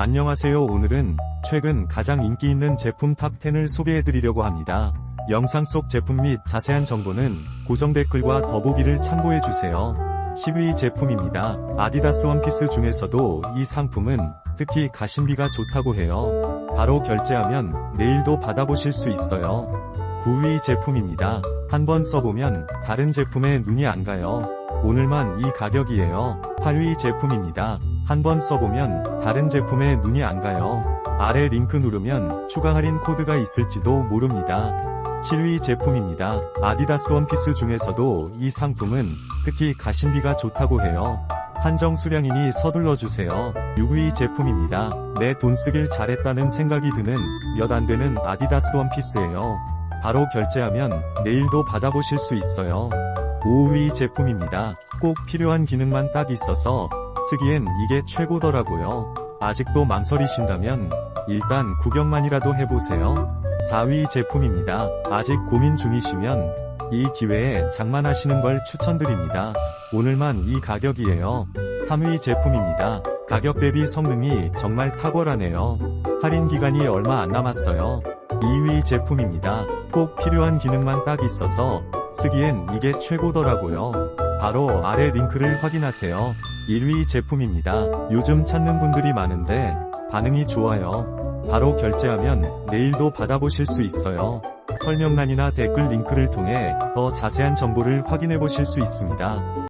안녕하세요 오늘은 최근 가장 인기 있는 제품 탑10을 소개해드리려고 합니다. 영상 속 제품 및 자세한 정보는 고정 댓글과 더보기를 참고해주세요. 10위 제품입니다. 아디다스 원피스 중에서도 이 상품은 특히 가심비가 좋다고 해요. 바로 결제하면 내일도 받아보실 수 있어요. 9위 제품입니다. 한번 써보면 다른 제품에 눈이 안 가요. 오늘만 이 가격이에요. 8위 제품입니다. 한번 써보면 다른 제품에 눈이 안 가요. 아래 링크 누르면 추가 할인 코드가 있을지도 모릅니다. 7위 제품입니다. 아디다스 원피스 중에서도 이 상품은 특히 가심비가 좋다고 해요. 한정 수량이니 서둘러주세요. 6위 제품입니다. 내 돈 쓰길 잘했다는 생각이 드는 몇 안 되는 아디다스 원피스예요. 바로 결제하면 내일도 받아보실 수 있어요. 5위 제품입니다. 꼭 필요한 기능만 딱 있어서 쓰기엔 이게 최고더라고요. 아직도 망설이신다면 일단 구경만이라도 해보세요. 4위 제품입니다. 아직 고민 중이시면 이 기회에 장만하시는 걸 추천드립니다. 오늘만 이 가격이에요. 3위 제품입니다. 가격 대비 성능이 정말 탁월하네요. 할인 기간이 얼마 안 남았어요. 2위 제품입니다. 꼭 필요한 기능만 딱 있어서 쓰기엔 이게 최고더라고요. 바로 아래 링크를 확인하세요. 1위 제품입니다. 요즘 찾는 분들이 많은데 반응이 좋아요. 바로 결제하면 내일도 받아보실 수 있어요. 설명란이나 댓글 링크를 통해 더 자세한 정보를 확인해 보실 수 있습니다.